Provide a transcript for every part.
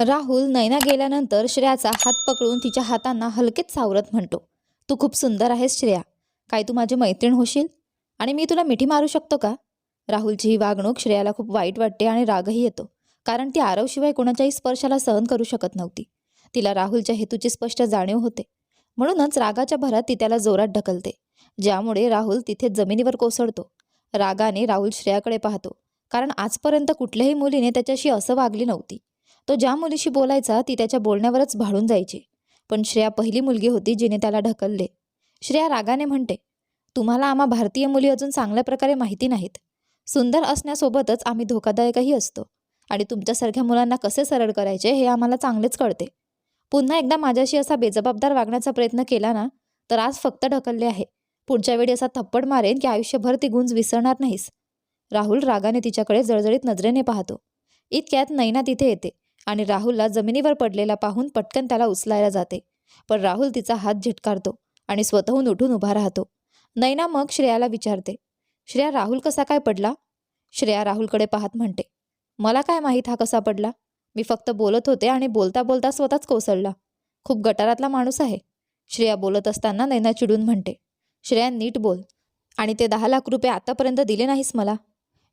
राहुल नैना गेल्यानंतर श्रेयाचा हात पकडून तिच्या हातांना हलकेच सावरत म्हणतो तू खूप सुंदर आहेस श्रेया. काय तू माझी मैत्रीण होशील? आणि मी तुला मिठी मारू शकतो का? राहुलची ही वागणूक श्रेयाला खूप वाईट वाटते आणि रागही येतो कारण ती आरवशिवाय कोणाच्याही स्पर्शाला सहन करू शकत नव्हती. तिला राहुलच्या हेतूची स्पष्ट जाणीव होते. म्हणूनच रागाच्या भरात ती त्याला जोरात ढकलते ज्यामुळे राहुल तिथे जमिनीवर कोसळतो. रागाने राहुल श्रेयाकडे पाहतो कारण आजपर्यंत कुठल्याही मुलीने त्याच्याशी असं वागली नव्हती. तो ज्या मुलीशी बोलायचा ती त्याच्या बोलण्यावरच भाळून जायची. पण श्रेया पहिली मुलगी होती जिने त्याला ढकलले. श्रेया रागाने म्हणते तुम्हाला आम्हा भारतीय मुली अजून चांगल्या प्रकारे माहिती नाहीत. सुंदर असण्यासोबतच आम्ही धोकादायकही असतो. आणि तुमच्यासारख्या मुलांना कसे सरळ करायचे हे आम्हाला चांगलेच कळते. पुन्हा एकदा माझ्याशी असा बेजबाबदार वागण्याचा प्रयत्न केला ना तर आज फक्त ढकलले आहे. पुढच्या वेळी असा थप्पड मारेन की आयुष्यभर ती गुंज विसरणार नाहीस. राहुल रागाने तिच्याकडे जळजळीत नजरेने पाहतो. इतक्यात नैना तिथे येते. आणि राहुलला जमिनीवर पडलेला पाहून पटकन त्याला उचलायला जाते. पण राहुल तिचा हात झिटकारतो आणि स्वतःहून उठून उभा राहतो. नैना मग श्रेयाला विचारते श्रेया राहुल कसा काय पडला? श्रेया राहुलकडे पाहत म्हणते मला काय माहीत हा कसा पडला? मी फक्त बोलत होते आणि बोलता बोलता स्वतःच कोसळला. खूप गटारातला माणूस आहे. श्रेया बोलत असताना नैना चिडून म्हणते श्रेया नीट बोल. आणि ते दहा लाख रुपये आतापर्यंत दिले नाहीस मला.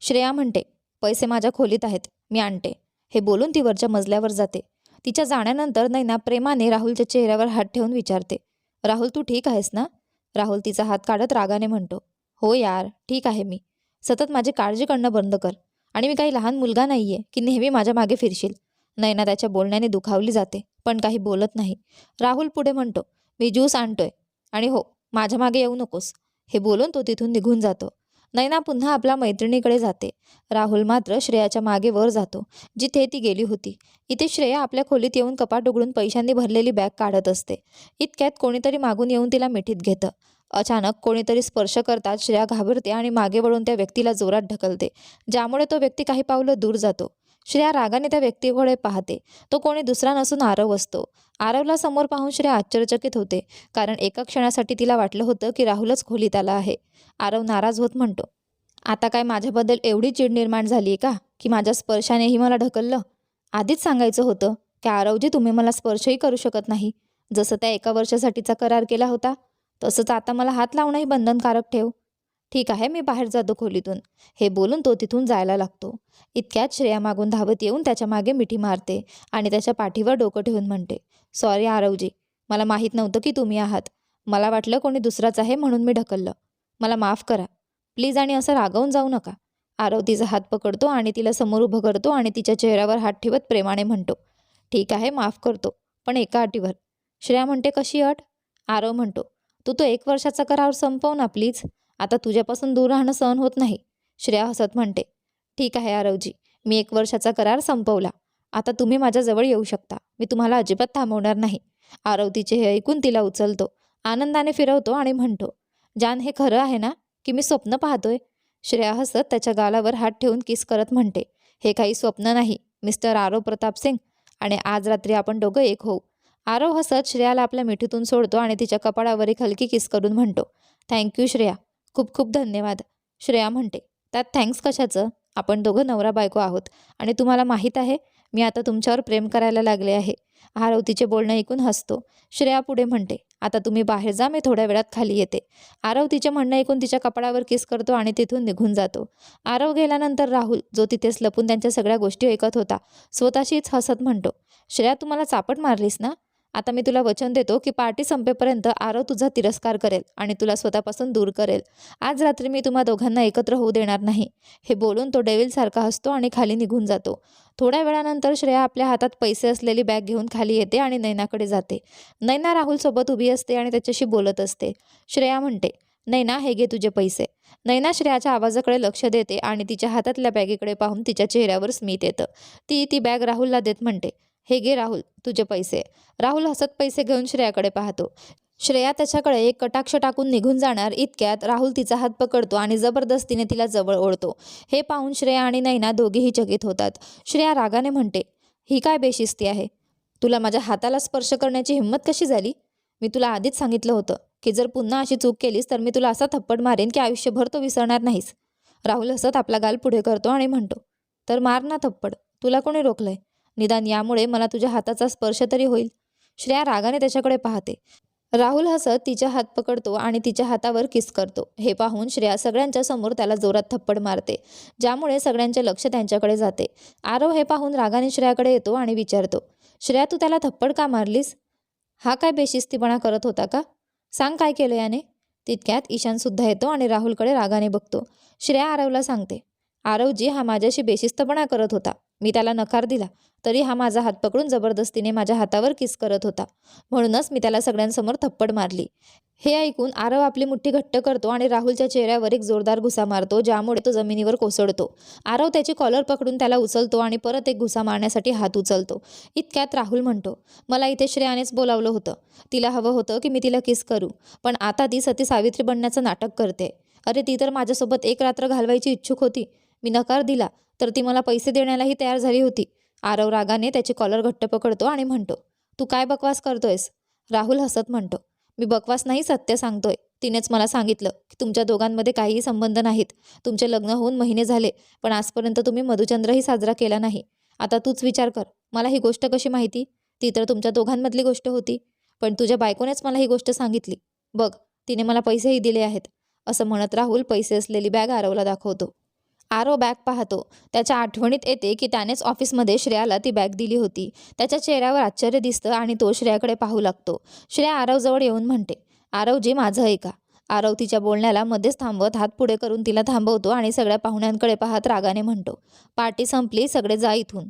श्रेया म्हणते पैसे माझ्या खोलीत आहेत. मी आणते. हे बोलून ती वरच्या मजल्यावर जाते. तिच्या जाण्यानंतर नैना प्रेमाने राहुलच्या चेहऱ्यावर हात ठेवून विचारते राहुल तू ठीक आहेस ना? राहुल तिचा हात काढत रागाने म्हणतो हो यार ठीक आहे मी. सतत माझी काळजी करणं बंद कर. आणि मी काही लहान मुलगा नाही आहे की नेहमी माझ्या मागे फिरशील. नैना त्याच्या बोलण्याने दुखावली जाते पण काही बोलत नाही. राहुल पुढे म्हणतो मी ज्यूस आणतोय. आणि हो माझ्या मागे येऊ नकोस. हे बोलून तो तिथून निघून जातो. नैना पुन्हा आपल्या मैत्रिणीकडे जाते. राहुल मात्र श्रेयाच्या मागे वर जातो जिथे ती गेली होती. इथे श्रेया आपल्या खोलीत येऊन कपाट उघडून पैशांनी भरलेली बॅग काढत असते. इतक्यात कोणीतरी मागून येऊन तिला मिठीत घेतं. अचानक कोणीतरी स्पर्श करतात श्रेया घाबरते आणि मागे वळून त्या व्यक्तीला जोरात ढकलते ज्यामुळे तो व्यक्ती काही पावलं दूर जातो. श्रेया रागाने त्या व्यक्तीकडे पाहते. तो कोणी दुसरा नसून आरव असतो. आरवला समोर पाहून श्रेया आश्चर्यचकित होते कारण एका क्षणासाठी तिला वाटलं होतं की राहुलच खोलीत आला आहे. आरव नाराज होत म्हणतो आता काय माझ्याबद्दल एवढी चीड निर्माण झाली आहे का? की माझ्या स्पर्शानेही मला ढकललं? आधीच सांगायचं होतं की आरवजी तुम्ही मला स्पर्शही करू शकत नाही. जसं त्या एका वर्षासाठीचा करार केला होता तसंच आता मला हात लावणंही बंधनकारक ठेव. ठीक आहे मी बाहेर जातो खोलीतून. हे बोलून तो तिथून जायला लागतो. इतक्यात श्रेया मागून धावत येऊन त्याच्यामागे मिठी मारते आणि त्याच्या पाठीवर डोकं ठेवून म्हणते सॉरी आरवजी मला माहीत नव्हतं की तुम्ही आहात. मला वाटलं कोणी दुसराच आहे म्हणून मी ढकललं. मला माफ करा. प्लीज आणि असं रागावून जाऊ नका. आरव तिचा हात पकडतो आणि तिला समोर उभं करतो आणि तिच्या चेहऱ्यावर हात ठेवत प्रेमाने म्हणतो ठीक आहे माफ करतो पण एका अटीवर. श्रेया म्हणते कशी अट? आरव म्हणतो तू तो एक वर्षाचा करार संपव ना प्लीज. आता तुझ्यापासून दूर राहणं सहन होत नाही श्रेया हसत म्हणते. ठीक आहे आरवजी मी एक वर्षाचा करार संपवला. आता तुम्ही माझ्याजवळ येऊ शकता. मी तुम्हाला अजिबात थांबवणार नाही. आरव तिचे हे ऐकून तिला उचलतो. आनंदाने फिरवतो आणि म्हणतो जान हे खरं आहे ना की मी स्वप्न पाहतोय? श्रेया हसत त्याच्या गालावर हात ठेवून किस करत म्हणते हे काही स्वप्न नाही मिस्टर आरव प्रताप सिंग आणि आज रात्री आपण दोघं एक होऊ. आरव हसत श्रेयाला आपल्या मिठीतून सोडतो आणि तिच्या कपाळावर एक हलकी किस करून म्हणतो थँक्यू श्रेया. खूप खूप धन्यवाद. श्रेया म्हणते त्यात थँक्स कशाचं? आपण दोघं नवरा बायको आहोत आणि तुम्हाला माहीत आहे मी आता तुमच्यावर प्रेम करायला लागले आहे. आरवतीचे बोलणं ऐकून हसतो. श्रेया पुढे म्हणते आता तुम्ही बाहेर जा मी थोड्या वेळात खाली येते. आरव तिचे म्हणणं ऐकून तिच्या कपाळावर किस करतो आणि तिथून निघून जातो. आरव गेल्यानंतर राहुल जो तिथेच लपून त्यांच्या सगळ्या गोष्टी ऐकत होता स्वतःशीच हसत म्हणतो श्रेया तुम्हाला चापट मारलीस ना? आता मी तुला वचन देतो की पार्टी संपेपर्यंत आरव तुझा तिरस्कार करेल आणि तुला स्वतःपासून दूर करेल. आज रात्री मी तुम्हा दोघांना एकत्र होऊ देणार नाही. हे बोलून तो डेविलसारखा हसतो आणि खाली निघून जातो. थोड्या वेळानंतर श्रेया आपल्या हातात पैसे असलेली बॅग घेऊन खाली येते आणि नैनाकडे जाते. नैना राहुलसोबत उभी असते आणि त्याच्याशी बोलत असते. श्रेया म्हणते नैना हे घे तुझे पैसे. नैना श्रेयाच्या आवाजाकडे लक्ष देते आणि तिच्या हातातल्या बॅगेकडे पाहून तिच्या चेहऱ्यावर स्मित येतं. ती ती बॅग राहुलला देत म्हणते हे घे राहुल तुझे पैसे. राहुल हसत पैसे घेऊन श्रेयाकडे पाहतो. श्रेया त्याच्याकडे एक कटाक्ष टाकून निघून जाणार इतक्यात राहुल तिचा हात पकडतो आणि जबरदस्तीने तिला जवळ ओढतो. हे पाहून श्रेया आणि नैना दोघेही चकित होतात. श्रेया रागाने म्हणते ही काय बेशिस्ती आहे? तुला माझ्या हाताला स्पर्श करण्याची हिंमत कशी झाली? मी तुला आधीच सांगितलं होतं की जर पुन्हा अशी चूक केलीस तर मी तुला असा थप्पड मारेन की आयुष्यभर तो विसरणार नाहीस. राहुल हसत आपला गाल पुढे करतो आणि म्हणतो तर मार ना थप्पड. तुला कोणी रोखलंय? निदान यामुळे मला तुझ्या हाताचा स्पर्श तरी होईल. श्रेया रागाने त्याच्याकडे पाहते. राहुल हसत तिचा हात पकडतो आणि तिच्या हातावर किस करतो. हे पाहून श्रेया सगळ्यांच्या समोर त्याला जोरात थप्पड मारते ज्यामुळे सगळ्यांचे लक्ष त्यांच्याकडे जाते. आरव हे पाहून रागाने श्रेयाकडे येतो आणि विचारतो श्रेया तू त्याला थप्पड का मारलीस? हा काय बेशिस्तीपणा करत होता का? सांग काय केलं याने? तितक्यात ईशानसुद्धा येतो आणि राहुलकडे रागाने बघतो. श्रेया आरवला सांगते आरवजी हा माझ्याशी बेशिस्तपणा करत होता. मी त्याला नकार दिला. तरी हा माझा हात पकडून जबरदस्तीने माझ्या हातावर किस करत होता. म्हणूनच मी त्याला सगळ्यांसमोर थप्पड मारली. हे ऐकून आरव आपली मुठ्ठी घट्ट करतो आणि राहुलच्या चेहऱ्यावर एक जोरदार घुसा मारतो ज्यामुळे तो जमिनीवर कोसळतो. आरव त्याची कॉलर पकडून त्याला उचलतो आणि परत एक घुसा मारण्यासाठी हात उचलतो. इतक्यात राहुल म्हणतो मला इथे श्रेयानेच बोलावलं होतं. तिला हवं होतं की मी तिला किस करू. पण आता ती सती सावित्री बनण्याचं नाटक करते. अरे ती तर माझ्यासोबत एक रात्र घालवायची इच्छुक होती. मी नकार दिला तर ती मला पैसे देण्यालाही तयार झाली होती. आरव रागाने त्याची कॉलर घट्ट पकडतो आणि म्हणतो तू काय बकवास करतोयस? राहुल हसत म्हणतो मी बकवास नाही सत्य सांगतोय. तिनेच मला सांगितलं की तुमच्या दोघांमध्ये काहीही संबंध नाहीत. तुमचे लग्न होऊन महिने झाले पण आजपर्यंत तुम्ही मधुचंद्रही साजरा केला नाही. आता तूच विचार कर. मला ही गोष्ट कशी माहिती? ती तर तुमच्या दोघांमधली गोष्ट होती. पण तुझ्या बायकोनेच मला ही गोष्ट सांगितली. बघ तिने मला पैसेही दिले आहेत. असं म्हणत राहुल पैसे असलेली बॅग आरवला दाखवतो. आरो बॅग पाहतो. त्याच्या आठवणीत येते की त्यानेच ऑफिसमध्ये श्रेयाला ती बॅग दिली होती. त्याच्या चेहऱ्यावर आश्चर्य दिसतं आणि तो श्रेयाकडे पाहू लागतो. श्रेया आरवजवळ येऊन म्हणते आरवजी माझं ऐका. आरव तिच्या बोलण्याला मध्येच थांबवत हात पुढे करून तिला थांबवतो आणि सगळ्या पाहुण्यांकडे पाहत रागाने म्हणतो पार्टी संपली सगळे जा इथून.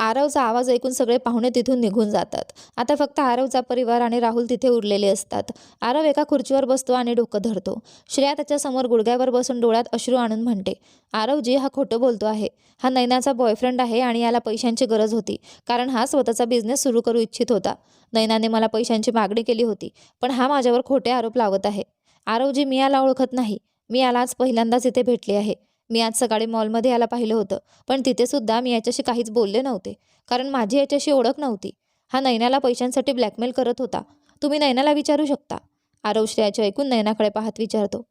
आरवचा आवाज ऐकून सगळे पाहुणे तिथून निघून जातात. आता फक्त आरवचा परिवार आणि राहुल तिथे उरलेले असतात. आरव एका खुर्चीवर बसतो आणि डोकं धरतो. श्रेया त्याच्यासमोर गुडघ्यावर बसून डोळ्यात अश्रू आणून म्हणते आरवजी हा खोटं बोलतो आहे. हा नैनाचा बॉयफ्रेंड आहे आणि याला पैशांची गरज होती. कारण हा स्वतःचा बिझनेस सुरू करू इच्छित होता. नैनाने मला पैशांची मागणी केली होती पण हा माझ्यावर खोटे आरोप लावत आहे. आरवजी मी याला ओळखत नाही. मी याला आज पहिल्यांदाच इथे भेटले आहे. मी आज सकाळी मॉलमध्ये याला पाहिलं होतं पण तिथे सुद्धा मी याच्याशी काहीच बोलले नव्हते कारण माझी याच्याशी ओळख नव्हती. हा नैनाला पैशांसाठी ब्लॅकमेल करत होता. तुम्ही नैनाला विचारू शकता. आरव श्रेयाचे ऐकून नैनाकडे पाहत विचारतो.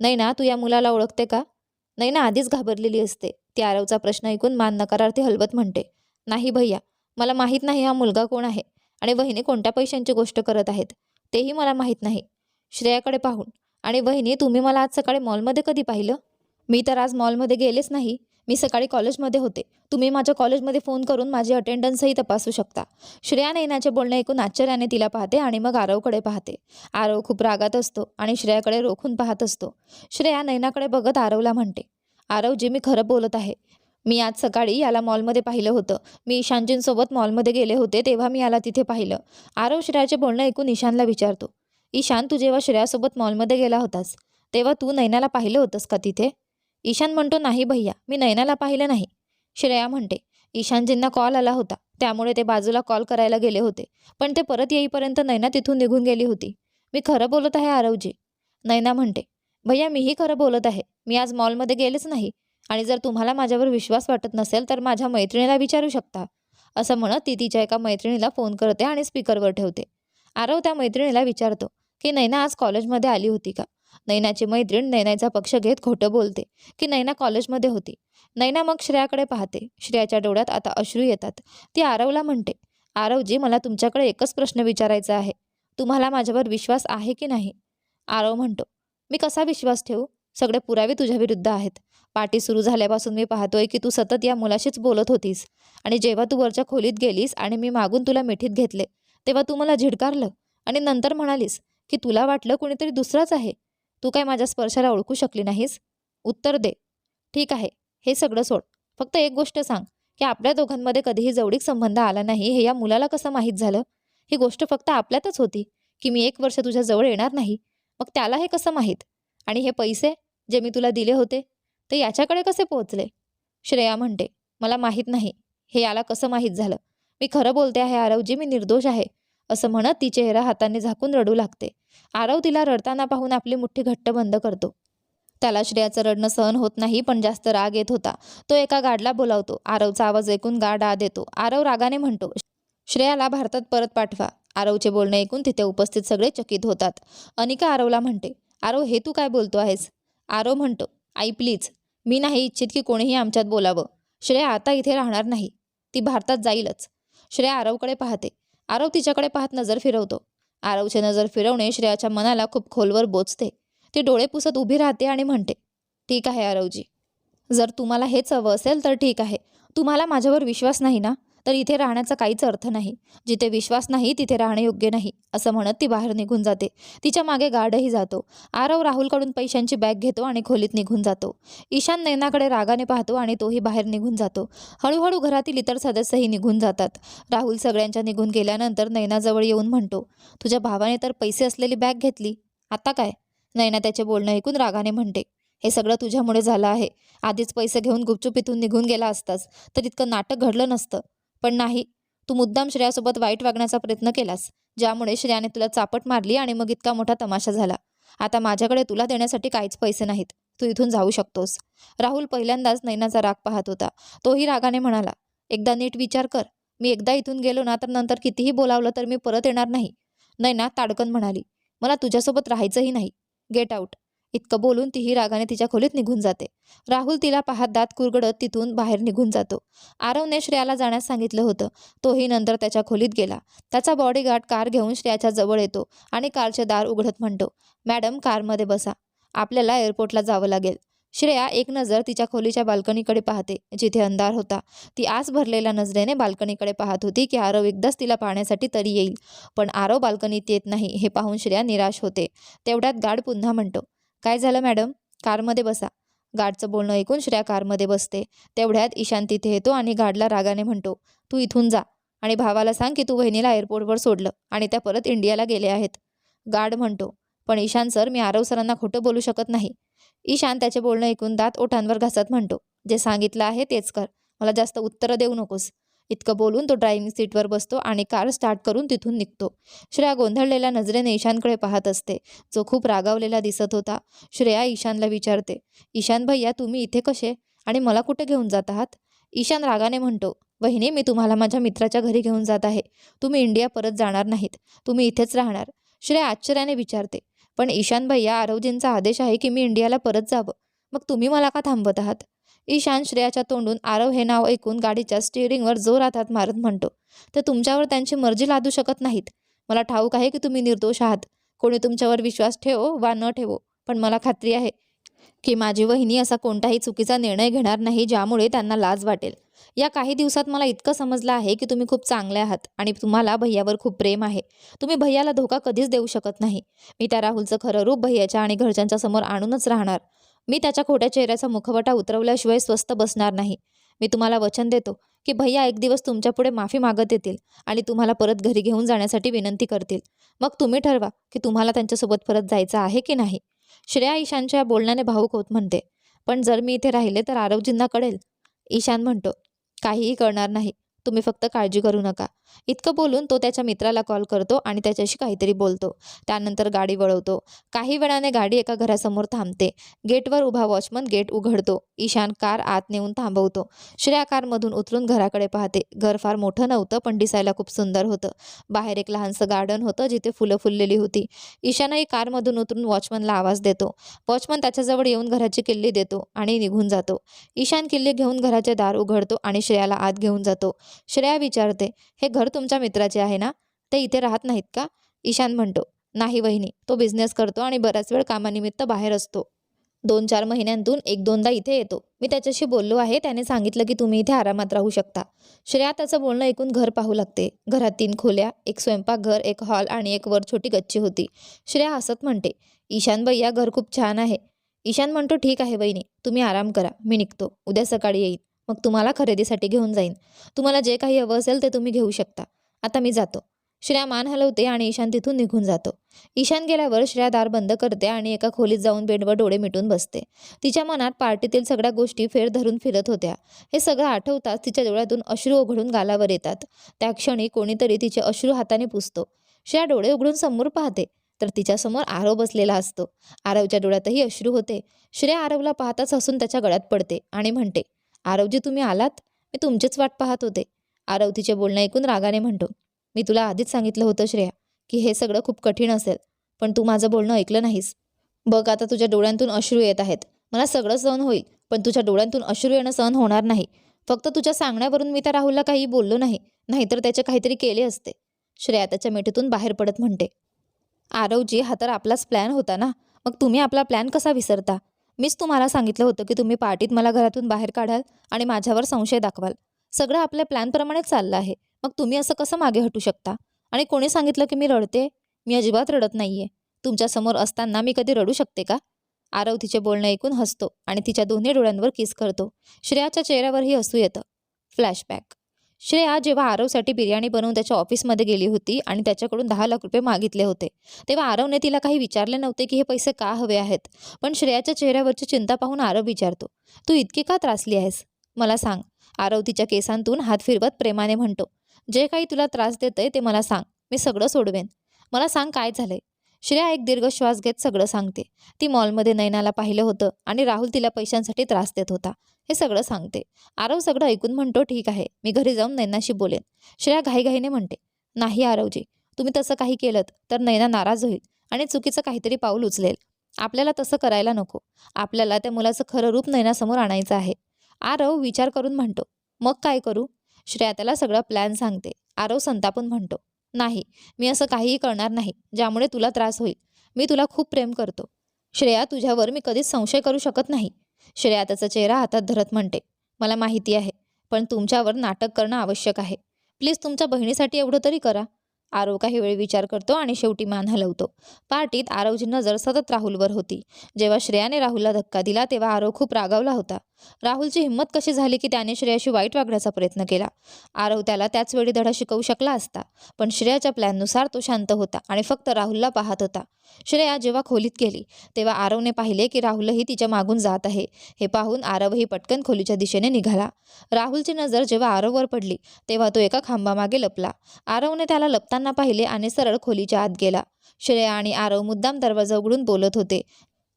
नैना तू या मुलाला ओळखते का? नैना आधीच घाबरलेली असते. ती आरवचा प्रश्न ऐकून मान नकारार्थी हलवत म्हणते. नाही भैया मला माहीत नाही हा मुलगा कोण आहे आणि वहिनी कोणत्या पैशांची गोष्ट करत आहेत तेही मला माहीत नाही. श्रेयाकडे पाहून आणि वहिनी तुम्ही मला आज सकाळी मॉलमध्ये कधी पाहिलं? मी तर आज मॉलमध्ये गेलेच नाही. मी सकाळी कॉलेजमध्ये होते. तुम्ही माझ्या कॉलेजमध्ये फोन करून माझी अटेंडन्सही तपासू शकता. श्रेया नैनाचे बोलणे ऐकून आश्चर्याने तिला पाहते आणि मग आरवकडे पाहते. आरव खूप रागात असतो आणि श्रेयाकडे रोखून पाहत असतो. श्रेया नैनाकडे बघत आरवला म्हणते आरवजी मी खरं बोलत आहे मी आज सकाळी याला मॉलमध्ये पाहिलं होतं. मी ईशानजींसोबत मॉलमध्ये गेले होते तेव्हा मी याला तिथे पाहिलं. आरव श्रेयाचे बोलणं ऐकून ईशानला विचारतो ईशान तू जेव्हा श्रेयासोबत मॉलमध्ये गेला होतास तेव्हा तू नैनाला पाहिलं होतंस का तिथे? ईशान म्हणतो नाही भैया मी नैनाला पाहिलं नाही. श्रेया म्हणते ईशानजींना कॉल आला होता त्यामुळे ते बाजूला कॉल करायला गेले होते पण ते परत येईपर्यंत नैना तिथून निघून गेली होती. मी खरं बोलत आहे आरवजी. नैना म्हणते भैया मीही खरं बोलत आहे. मी आज मॉलमध्ये गेलेच नाही. आणि जर तुम्हाला माझ्यावर विश्वास वाटत नसेल तर माझ्या मैत्रिणीला विचारू शकता. असं म्हणत ती तिच्या एका मैत्रिणीला फोन करते आणि स्पीकरवर ठेवते. आरव त्या मैत्रिणीला विचारतो की नैना आज कॉलेजमध्ये आली होती का? नैनाची मैत्रीण नैनाचा पक्ष घेत खोटं बोलते की नैना कॉलेजमध्ये होती. नैना मग श्रेयाकडे पाहते. श्रेयाच्या डोळ्यात आता अश्रू येतात. ती आरवला म्हणते आरवजी मला तुमच्याकडे एकच प्रश्न विचारायचा आहे. तुम्हाला माझ्यावर विश्वास आहे की नाही? आरव म्हणतो मी कसा विश्वास ठेवू? सगळे पुरावे तुझ्या विरुद्ध आहेत. पार्टी सुरू झाल्यापासून मी पाहतोय की तू सतत या मुलाशीच बोलत होतीस. आणि जेव्हा तू वरच्या खोलीत गेलीस आणि मी मागून तुला मिठीत घेतले तेव्हा तू मला झिडकारलं आणि नंतर म्हणालीस की तुला वाटलं कुणीतरी दुसराच आहे. तू काय माझ्या स्पर्शाला ओळखू शकली नाहीस? उत्तर दे. ठीक आहे. हे सगळं सोड. फक्त एक गोष्ट सांग. की आपल्या दोघांमध्ये कधीही जवळीक संबंध आला नाही हे या मुलाला कसं माहीत झालं? ही गोष्ट फक्त आपल्यातच होती की मी एक वर्ष तुझ्या जवळ येणार नाही. मग त्याला हे कसं माहीत? आणि हे पैसे जे मी तुला दिले होते ते याच्याकडे कसे पोहोचले? श्रेया म्हणते मला माहीत नाही. हे याला कसं माहीत झालं? मी खरं बोलते आहे आरवजी मी निर्दोष आहे. असं म्हणत ती चेहरा हाताने झाकून रडू लागते. आरव तिला रडताना पाहून आपली मुठ्ठी घट्ट बंद करतो. त्याला श्रेयाचं रडणं सहन होत नाही पण जास्त राग येत होता. तो एका गाडला बोलावतो. आरवचा आवाज ऐकून गाड आ देतो. आरव रागाने म्हणतो श्रेयाला भारतात परत पाठवा. आरवचे बोलणे ऐकून तिथे उपस्थित सगळे चकित होतात. अनिका आरवला म्हणते आरव हे तू काय बोलतो आहेस? आरव म्हणतो आई प्लीज मी नाही इच्छित की कोणीही आमच्यात बोलावं. श्रेया आता इथे राहणार नाही. ती भारतात जाईलच. श्रेया आरवकडे पाहते. आरव तिच्याकडे पाहत नजर फिरवतो. आरवचे नजर फिरवणे श्रेयाच्या मनाला खूप खोलवर बोचते. ती डोळे पुसत उभी राहते आणि म्हणते ठीक आहे आरवजी. जर तुम्हाला हेच हवं असेल तर ठीक आहे. तुम्हाला माझ्यावर विश्वास नाही ना? तर इथे राहण्याचा काहीच अर्थ नाही. जिथे विश्वास नाही तिथे राहणे योग्य नाही असं म्हणत ती बाहेर निघून जाते. तिच्यामागे गार्डही जातो. आरव राहुलकडून पैशांची बॅग घेतो आणि खोलीत निघून जातो. ईशान नैनाकडे रागाने पाहतो आणि तोही बाहेर निघून जातो. हळूहळू घरातील इतर सदस्यही निघून जातात. राहुल सगळ्यांच्या निघून गेल्यानंतर नैनाजवळ येऊन म्हणतो तुझ्या भावाने तर पैसे असलेली बॅग घेतली. आता काय? नैना त्याचे बोलणं ऐकून रागाने म्हणते हे सगळं तुझ्यामुळे झालं आहे. आधीच पैसे घेऊन गुपचूप इथून निघून गेला असतास. तर इतकं नाटक घडलं नसतं. पण नाही. तू मुद्दाम श्रेयासोबत वाईट वागण्याचा प्रयत्न केलास ज्यामुळे श्रेयाने तुला चापट मारली आणि मग इतका मोठा तमाशा झाला. आता माझ्याकडे तुला देण्यासाठी काहीच पैसे नाहीत. तू इथून जाऊ शकतोस. राहुल पहिल्यांदाच नैनाचा राग पाहत होता. तोही रागाने म्हणाला एकदा नीट विचार कर. मी एकदा इथून गेलो ना तर नंतर कितीही बोलावलं तर मी परत येणार नाही. नैना ताडकन म्हणाली मला तुझ्यासोबत राहायचंही नाही. Get out. इतकं बोलून तीही रागाने तिच्या खोलीत निघून जाते. राहुल तिला पाहत दात कुरगडत तिथून बाहेर निघून जातो. आरवने श्रेयाला जाण्यास सांगितलं होतं. तोही नंतर त्याच्या खोलीत गेला. त्याचा बॉडीगार्ड कार घेऊन श्रेयाच्या जवळ येतो आणि कारचे दार उघडत म्हणतो मॅडम कारमध्ये बसा. आपल्याला एअरपोर्टला जावं लागेल. श्रेया एक नजर तिच्या खोलीच्या बाल्कनीकडे पाहते. जिथे अंधार होता ती आस भरलेल्या नजरेने बाल्कनीकडे पाहत होती की आरव एकदाच तिला पाहण्यासाठी तरी येईल. पण आरव बाल्कनीत येत नाही हे पाहून श्रेया निराश होते. तेवढ्यात गार्ड पुन्हा म्हणतो काय झालं मॅडम? कारमध्ये बसा. गाडचं बोलणं ऐकून श्रेया कारमध्ये बसते. तेवढ्यात ईशान तिथे येतो आणि गाडला रागाने म्हणतो तू इथून जा आणि भावाला सांग की तू वहिनीला एअरपोर्टवर सोडलं आणि त्या परत इंडियाला गेले आहेत. गाड म्हणतो पण ईशान सर मी आरव सरांना खोटं बोलू शकत नाही. ईशान त्याचे बोलणं ऐकून दात ओठांवर घासत म्हणतो जे सांगितलं आहे तेच कर. मला जास्त उत्तरं देऊ नकोस. इतकं बोलून तो ड्रायव्हिंग सीटवर बसतो आणि कार स्टार्ट करून तिथून निघतो. श्रेया गोंधळलेल्या नजरेने ईशानकडे पाहत असते. जो खूप रागावलेला दिसत होता. श्रेया ईशानला विचारते ईशान भैया तुम्ही इथे कसे? आणि मला कुठे घेऊन जात आहात? ईशान रागाने म्हणतो वहिनी मी तुम्हाला माझ्या मित्राच्या घरी घेऊन जात आहे. तुम्ही इंडिया परत जाणार नाहीत. तुम्ही इथेच राहणार. श्रेया आश्चर्याने विचारते पण ईशान भैया आरवजींचा आदेश आहे की मी इंडियाला परत जावं. मग तुम्ही मला का थांबत आहात? ईशान श्रेयाच्या तोंडून आरव हे नाव ऐकून गाडीच्या स्टिअरिंगवर जोरात हात मारत म्हणतो तर तुमच्यावर त्यांची मर्जी लादू शकत नाहीत. मला ठाऊक आहे की तुम्ही निर्दोष आहात. कोणी तुमच्यावर विश्वास ठेवो वा न ठेवो पण मला खात्री आहे की माझी वहिनी असा कोणताही चुकीचा निर्णय घेणार नाही ज्यामुळे त्यांना लाज वाटेल. या काही दिवसात मला इतकं समजलं आहे की तुम्ही खूप चांगले आहात आणि तुम्हाला भैयावर खूप प्रेम आहे. तुम्ही भैयाला धोका कधीच देऊ शकत नाही. मी त्या राहुलचं खरं रूप भैयाच्या आणि घरच्यांच्या समोर आणूनच राहणार. मी त्याच्या खोट्या चेहऱ्याचा मुखवटा उतरवल्याशिवाय स्वस्त बसणार नाही. मी तुम्हाला वचन देतो की भैया एक दिवस तुमच्यापुढे माफी मागत येतील आणि तुम्हाला परत घरी घेऊन जाण्यासाठी विनंती करतील. मग तुम्ही ठरवा की तुम्हाला त्यांच्यासोबत परत जायचं आहे की नाही. श्रेया ईशानच्या बोलण्याने भाऊक होत म्हणते पण जर मी इथे राहिले तर आरवजींना कळेल. ईशान म्हणतो काहीही कळणार नाही. तुम्ही फक्त काळजी करू नका. इतकं बोलून तो त्याच्या मित्राला कॉल करतो आणि त्याच्याशी काहीतरी बोलतो. त्यानंतर गाडी वळवतो. काही वेळाने गाडी एका घरासमोर थांबते. गेटवर उभा वॉचमन गेट उघडतो. ईशान कार आत नेऊन थांबवतो. श्रेया कारमधून उतरून घराकडे पाहते. घर फार मोठं नव्हतं पण दिसायला खूप सुंदर होतं. बाहेर एक लहानसं गार्डन होतं जिथे फुलं फुललेली होती. ईशानही कारमधून उतरून वॉचमनला आवाज देतो. वॉचमन त्याच्याजवळ येऊन घराची किल्ली देतो आणि निघून जातो. ईशान किल्ली घेऊन घराचे दार उघडतो आणि श्रेयाला आत घेऊन जातो. श्रेया विचारते हे घर तुमच्या मित्राचे आहे ना? ते इथे राहत नाहीत का? ईशान म्हणतो नाही वहिनी तो बिझनेस करतो आणि बराच वेळ कामानिमित्त बाहेर असतो. दोन चार महिन्यांतून एक दोनदा इथे येतो. मी त्याच्याशी बोललो आहे त्याने सांगितलं की तुम्ही इथे आरामात राहू शकता. श्रेया त्याचं बोलणं ऐकून घर पाहू लागते. घरात तीन खोल्या एक स्वयंपाकघर एक हॉल आणि एक वर छोटी गच्ची होती. श्रेया हसत म्हणते ईशान भैया घर खूप छान आहे. ईशान म्हणतो ठीक आहे वहिनी तुम्ही आराम करा मी निघतो. उद्या सकाळी येईन. मग तुम्हाला खरेदीसाठी घेऊन जाईन. तुम्हाला जे काही हवं असेल ते तुम्ही घेऊ शकता. आता मी जातो. श्रेया मान हलवते आणि ईशान तिथून निघून जातो. ईशान गेल्यावर श्रेया दार बंद करते आणि एका खोलीत जाऊन बेडवर डोळे मिटून बसते. तिच्या मनात पार्टीतील सगळ्या गोष्टी फेर धरून फिरत होत्या. हे सगळं आठवताच तिच्या डोळ्यातून अश्रू उघडून गालावर येतात. त्या क्षणी कोणीतरी तिचे अश्रू हाताने पुसतो. श्रेया डोळे उघडून समोर पाहते तर तिच्यासमोर आरव बसलेला असतो. आरवच्या डोळ्यातही अश्रू होते. श्रेया आरवला पाहताच हसून त्याच्या गळ्यात पडते आणि म्हणते आरवजी तुम्ही आलात? मी तुमचीच वाट पाहत होते. आरव तिचे बोलणं ऐकून रागाने म्हणतो मी तुला आधीच सांगितलं होतं श्रेया की हे सगळं खूप कठीण असेल पण तू माझं बोलणं ऐकलं नाहीस. बघ आता तुझ्या डोळ्यांतून अश्रू येत आहेत. मला सगळं सहन होईल पण तुझ्या डोळ्यांतून अश्रू येणं सहन होणार नाही. फक्त तुझ्या सांगण्यावरून मी त्या राहुलला काही बोललो नाही नाहीतर त्याचे काहीतरी केले असते. श्रेया त्याच्या मिठीतून बाहेर पडत म्हणते आरवजी हा तर आपलाच प्लॅन होता ना? मग तुम्ही आपला प्लॅन कसा विसरता? मीच तुम्हाला सांगितलं होतं की तुम्ही पार्टीत मला घरातून बाहेर काढाल आणि माझ्यावर संशय दाखवाल. सगळं आपल्या प्लॅनप्रमाणेच चाललं आहे. मग तुम्ही असं कसं मागे हटू शकता? आणि कोणी सांगितलं की मी रडते? मी अजिबात रडत नाहीये. तुमच्यासमोर असताना मी कधी रडू शकते का? आरव तिचे बोलणं ऐकून हसतो आणि तिच्या दोन्ही डोळ्यांवर किस करतो. श्रेयाच्या चेहऱ्यावरही हसू येतं. फ्लॅशबॅक श्रेया जेव्हा आरवसाठी बिर्याणी बनवून त्याच्या ऑफिसमध्ये गेली होती आणि त्याच्याकडून दहा लाख रुपये मागितले होते तेव्हा आरवने तिला काही विचारले नव्हते की हे पैसे का हवे आहेत. पण श्रेयाच्या चेहऱ्यावरची चिंता पाहून आरव विचारतो तू इतकी का त्रासली आहेस? मला सांग. आरव तिच्या केसांतून हात फिरवत प्रेमाने म्हणतो जे काही तुला त्रास देतंय ते मला सांग मी सगळं सोडवेन. मला सांग काय झालंय? श्रेया एक दीर्घ श्वास घेत सगळं सांगते. ती मॉलमध्ये नैनाला पाहिलं होतं आणि राहुल तिला पैशांसाठी त्रास देत होता. हे सगळं सांगते. आरव सगळं ऐकून म्हणतो ठीक आहे. मी घरी जाऊन नैनाशी बोलेन. श्रेया घाईघाईने म्हणते नाही आरवजी. तुम्ही तसं काही केलं तर नैना नाराज होईल आणि चुकीचं काहीतरी पाऊल उचलेल. आपल्याला तसं करायला नको. आपल्याला त्या मुलाचं खरं रूप नैनासमोर आणायचं आहे. आरव विचार करून म्हणतो मग काय करू? श्रेया त्याला सगळा प्लॅन सांगते. आरव संतापून म्हणतो नाही मी असं काहीही करणार नाही ज्यामुळे तुला त्रास होईल. मी तुला खूप प्रेम करतो. श्रेया तुझ्यावर मी कधीच संशय करू शकत नाही. श्रेया त्याचा चेहरा हातात धरत म्हणते. मला माहिती आहे पण तुमच्यावर नाटक करणं आवश्यक आहे. प्लीज तुमच्या बहिणीसाठी एवढं तरी करा. आरव काही वेळ विचार करतो आणि शेवटी मान हलवतो. पार्टीत आरवची नजर सतत राहुलवर होती. जेव्हा श्रेयाने राहुलला धक्का दिला तेव्हा आरव खूप रागावला होता. राहुलची हिंमत कशी झाली की त्याने श्रेयाशी वाईट वागण्याचा प्रयत्न केला? आरव त्याला त्याच वेळी धडा शिकवू शकला असता पण श्रेयाच्या प्लॅननुसार तो शांत होता आणि फक्त राहुलला पाहत होता. श्रेया जेव्हा खोलीत गेली तेव्हा आरवने पाहिले की राहुलही तिच्या मागून जात आहे. हे पाहून आरवही पटकन खोलीच्या दिशेने निघाला. राहुलची नजर जेव्हा आरववर पडली तेव्हा तो एका खांबामागे लपला. आरवने त्याला लपताना पाहिले आणि सरळ खोलीच्या आत गेला. श्रेया आणि आरव मुद्दाम दरवाजा उघडून बोलत होते.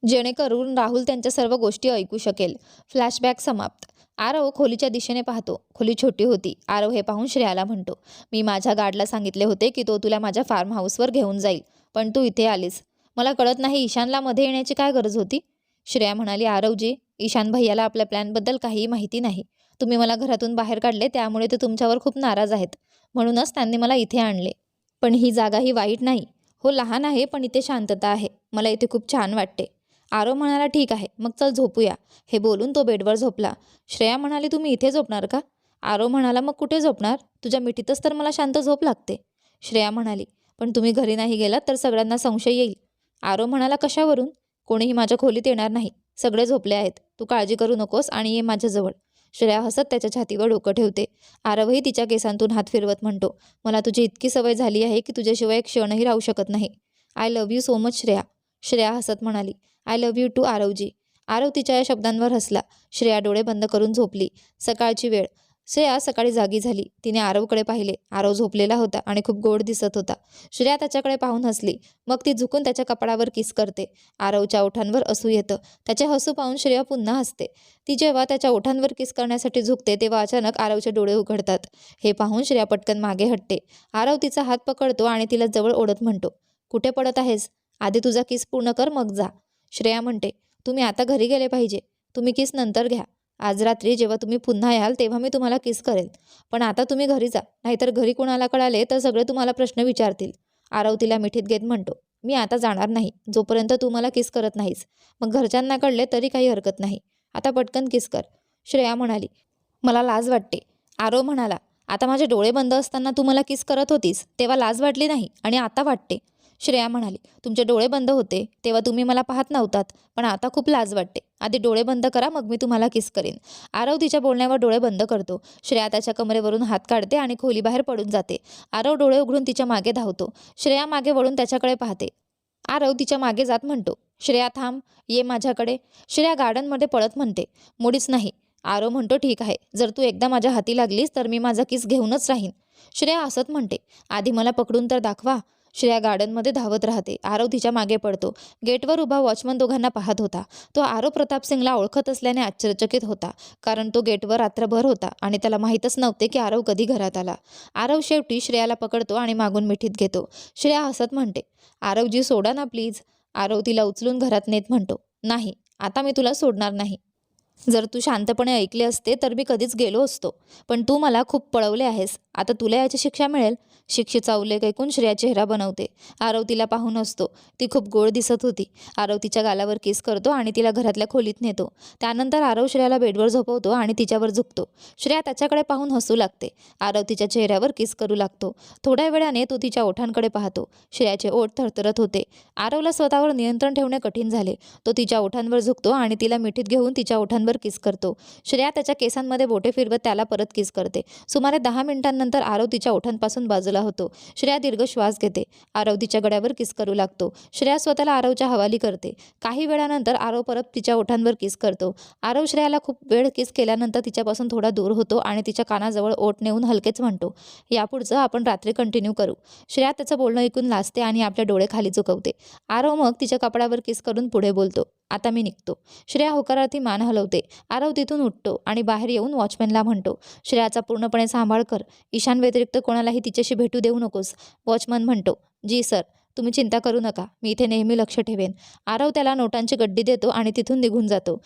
जेणेकरून राहुल त्यांच्या सर्व गोष्टी ऐकू शकेल. फ्लॅशबॅक समाप्त. आरव खोलीच्या दिशेने पाहतो. खोली छोटी होती. आरव हे पाहून श्रेयाला म्हणतो मी माझ्या गार्डला सांगितले होते की तो तुला माझ्या फार्म हाऊसवर घेऊन जाईल पण तू इथे आलीस. मला कळत नाही ईशानला मध्ये येण्याची काय गरज होती? श्रेया म्हणाली आरवजी ईशान भैयाला आपल्या प्लॅनबद्दल काहीही माहिती नाही. तुम्ही मला घरातून बाहेर काढले त्यामुळे ते तुमच्यावर खूप नाराज आहेत. म्हणूनच त्यांनी मला इथे आणले. पण ही जागा ही वाईट नाही. हो लहान आहे पण इथे शांतता आहे. मला इथे खूप छान वाटते. आरव म्हणाला ठीक आहे मग चल झोपूया. हे बोलून तो बेडवर झोपला. श्रेया म्हणाली तुम्ही इथे झोपणार का? आरव म्हणाला मग कुठे झोपणार? तुझ्या मिठीतच तर मला शांत झोप लागते. श्रेया म्हणाली पण तुम्ही घरी नाही गेलात तर सगळ्यांना संशय येईल. आरव म्हणाला कशावरून? कोणीही माझ्या खोलीत येणार नाही. सगळे झोपले आहेत. तू काळजी करू नकोस आणि ये माझ्याजवळ. श्रेया हसत त्याच्या छातीवर डोकं ठेवते. आरवही तिच्या केसांतून हात फिरवत म्हणतो मला तुझी इतकी सवय झाली आहे की तुझ्याशिवाय एक क्षणही राहू शकत नाही. I love you so much Shreya. Shreya हसत म्हणाली आय लव्ह यू टू आरवजी. आरव तिच्या या शब्दांवर हसला. श्रेया डोळे बंद करून झोपली. सकाळची वेळ. श्रेया सकाळी जागी झाली. तिने आरवकडे पाहिले. आरव झोपलेला होता आणि खूप गोड दिसत होता. श्रेया त्याच्याकडे पाहून हसली. मग ती झुकून त्याच्या कपाळावर किस करते? आरवच्या ओठांवर असू येतं. त्याचे हसू पाहून श्रेया पुन्हा हसते. ती जेव्हा त्याच्या ओठांवर किस करण्यासाठी झुकते तेव्हा अचानक आरवचे डोळे उघडतात. हे पाहून श्रेया पटकन मागे हटते. आरव तिचा हात पकडतो आणि तिला जवळ ओढत म्हणतो कुठे पडत आहेस? आधी तुझा किस पूर्ण कर मग जा. श्रेया म्हणते तुम्ही आता घरी गेले पाहिजे. तुम्ही किस नंतर घ्या. आज रात्री जेव्हा तुम्ही पुन्हा याल तेव्हा मी तुम्हाला किस करेल. पण आता तुम्ही घरी जा. नाहीतर घरी कुणाला कळाले तर सगळे तुम्हाला प्रश्न विचारतील. आरव तिला मिठीत घेत म्हणतो मी आता जाणार नाही. जोपर्यंत तू मला किस करत नाहीस. मग घरच्यांना कळले तरी काही हरकत नाही. आता पटकन किस कर. श्रेया म्हणाली मला लाज वाटते. आरव म्हणाला आता माझे डोळे बंद असताना तू मला किस करत होतीस? तेव्हा लाज वाटली नाही आणि आता वाटते. श्रेया म्हणाली तुमचे डोळे बंद होते तेव्हा तुम्ही मला पाहत नव्हतात पण आता खूप लाज वाटते. आधी डोळे बंद करा मग मी तुम्हाला किस करेन. आरव तिच्या बोलण्यावर डोळे बंद करतो. श्रेया त्याच्या कमरेवरून हात काढते आणि खोलीबाहेर पडून जाते. आरव डोळे उघडून तिच्यामागे धावतो. श्रेया मागे वळून त्याच्याकडे पाहते. आरव तिच्यामागे जात म्हणतो श्रेया थांब ये माझ्याकडे. श्रेया गार्डनमध्ये पळत म्हणते मुडीच नाही. आरव म्हणतो ठीक आहे जर तू एकदा माझ्या हाती लागलीस तर मी माझा किस घेऊनच राहीन. श्रेया हसत म्हणते आधी मला पकडून तर दाखवा श्रेया गार्डनमध्ये धावत राहते. आरव तिच्यामागे पडतो. गेटवर उभा वॉचमन दोघांना पाहत होता. तो आरव प्रताप सिंगला ओळखत असल्याने आश्चर्यचकित होता कारण तो गेटवर रात्रभर होता आणि त्याला माहीतच नव्हते की आरव कधी घरात आला. आरव शेवटी श्रेयाला पकडतो आणि मागून मिठीत घेतो. श्रेया हसत म्हणते आरवजी सोडा ना प्लीज. आरव तिला उचलून घरात नेत म्हणतो नाही आता मी तुला सोडणार नाही. जर तू शांतपणे ऐकले असते तर मी कधीच गेलो असतो. पण तू मला खूप पळवले आहेस. आता तुला याची शिक्षा मिळेल? शिक्षेचा उल्लेख ऐकून श्रेया चेहरा बनवते. आरव तिला पाहून असतो ती खूप गोड दिसत होती. आरव तिच्या गालावर किस करतो आणि तिला घरातल्या खोलीत नेतो. त्यानंतर आरव श्रेयाला बेडवर झोपवतो आणि तिच्यावर झुकतो. श्रेया त्याच्याकडे पाहून हसू लागते. आरव तिच्या चेहऱ्यावर किस करू लागतो. थोड्या वेळाने तो तिच्या ओठांकडे पाहतो. श्रेयाचे ओठ थरथरत होते. आरवला स्वतःवर नियंत्रण ठेवणे कठीण झाले. तो तिच्या ओठांवर झुकतो आणि तिला मिठीत घेऊन तिच्या ओठांवर किस करतो. श्रेया त्याच्या केसांमध्ये बोटे फिरवत त्याला परत किस करते. सुमारे दहा मिनिटांनंतर आरव तिच्या ओठांपासून बाजूला होतो. श्रेया दीर्घ श्वास घेते. आरव तिच्या गड्यावर किस करू लागतो? श्रेया स्वतःला आरवच्या हवाली करते. काही वेळानंतर आरव परत तिच्या ओठांवर किस करतो? आरव श्रेयाला खूप वेळ किस केल्यानंतर तिच्यापासून थोडा दूर होतो आणि तिच्या कानाजवळ ओठ नेऊन हलकेच म्हणतो यापुढचं आपण रात्री कंटिन्यू करू. श्रेया त्याचं बोलणं ऐकून लाजते आणि आपल्या डोळे खाली चुकवते आरव मग तिच्या कपड्यावर किस करून पुढे बोलतो आता मी निघतो. श्रेया होकारार्थी मान हलवते. आरव तिथून उठतो आणि बाहेर येऊन वॉचमॅनला म्हणतो श्रेयाचा पूर्णपणे सांभाळ कर. ईशान व्यतिरिक्त कोणालाही तिच्याशी भेटू देऊ नकोस. वॉचमन म्हणतो जी सर तुम्ही चिंता करू नका. मी इथे नेहमी लक्ष ठेवेन. आरव त्याला नोटांची गड्डी देतो आणि तिथून निघून जातो.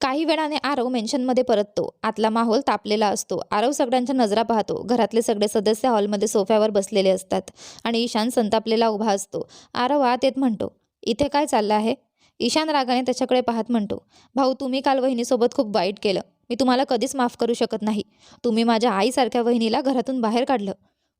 काही वेळाने आरव मेन्शनमध्ये परततो. आतला माहोल तापलेला असतो. आरव सगळ्यांच्या नजरा पाहतो. घरातले सगळे सदस्य हॉलमध्ये सोफ्यावर बसलेले असतात आणि ईशान संतापलेला उभा असतो. आरव आत येत म्हणतो इथे काय चाललं आहे? ईशान रागाने त्याच्याकडे पाहत म्हणतो भाऊ तुम्ही काल वहिनीसोबत खूप वाईट केलं. मी तुम्हाला कधीच माफ करू शकत नाही. तुम्ही माझ्या आईसारख्या वहिनीला घरातून बाहेर काढलं.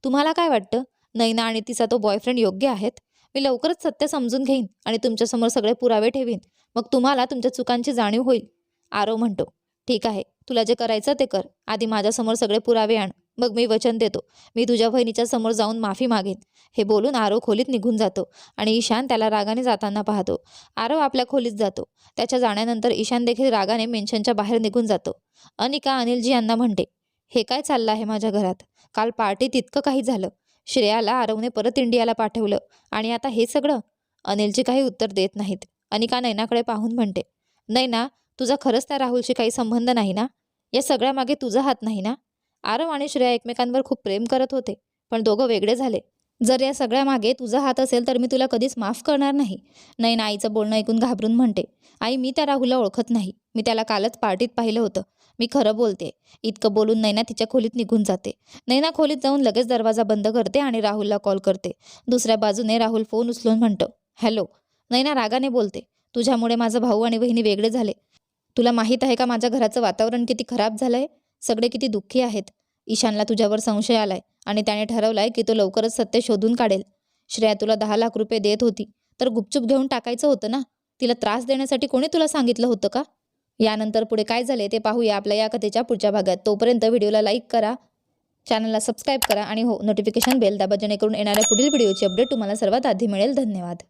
तुम्हाला काय वाटतं? नैना आणि तिचा तो बॉयफ्रेंड योग्य आहेत? मी लवकरच सत्य समजून घेईन आणि तुमच्यासमोर सगळे पुरावे ठेवीन. मग तुम्हाला तुमच्या चुकांची जाणीव होईल. आरो म्हणतो ठीक आहे. तुला जे करायचं ते कर. आधी माझ्यासमोर सगळे पुरावे आण. मग मी वचन देतो. मी तुझ्या बहिणीच्या समोर जाऊन माफी मागेन. हे बोलून आरो खोलीत निघून जातो आणि ईशान त्याला रागाने जाताना पाहतो. आरव आपल्या खोलीत जातो. त्याच्या जाण्यानंतर ईशान देखील रागाने मेन्शनच्या बाहेर निघून जातो. अनिका अनिलजी यांना म्हणते हे काय चाललं आहे माझ्या घरात? काल पार्टीत इतकं काही झालं. श्रेयाला आरवने परत इंडियाला पाठवलं. आणि आता हे सगळं? अनिलजी काही उत्तर देत नाहीत. अनिका नैनाकडे पाहून म्हणते नैना तुझा खरंच त्या राहुलशी काही संबंध नाही ना? या सगळ्यामागे तुझा हात नाही ना? आरव आणि श्रेया एकमेकांवर खूप प्रेम करत होते पण दोघं वेगळे झाले. जर या सगळ्या मागे तुझा हात असेल तर मी तुला कधीच माफ करणार नाही नैना आईचं बोलणं ऐकून घाबरून म्हणते. आई मी त्या राहुलला ओळखत नाही. मी त्याला कालच पार्टीत पाहिलं होतं. मी खरं बोलते. इतकं बोलून नैना तिच्या खोलीत निघून जाते. नैना खोलीत जाऊन लगेच दरवाजा बंद करते आणि राहुलला कॉल करते. दुसऱ्या बाजूने राहुल फोन उचलून म्हणतो हॅलो. नैना रागाने बोलते तुझ्यामुळे माझा भाऊ आणि बहिणी वेगळे झाले. तुला माहीत आहे का माझ्या घराचं वातावरण किती खराब झालंय? सगळे किती दुःखी आहेत. ईशानला तुझ्यावर संशय आलाय आणि त्याने ठरवलाय की तो लवकरच सत्य शोधून काढेल. श्रेया तुला दहा लाख रुपये देत होती. तर गुपचूप घेऊन टाकायचं होतं ना? तिला त्रास देण्यासाठी कोणी तुला सांगितलं होतं का? यानंतर पुढे काय झाले ते पाहूया आपल्या या कथेच्या पुढच्या भागात. तोपर्यंत व्हिडिओला लाईक करा चॅनलला सबस्क्राईब करा आणि हो नोटिफिकेशन बेल दाबा जेणेकरून येणाऱ्या पुढील व्हिडिओची अपडेट तुम्हाला सर्वात आधी मिळेल. धन्यवाद.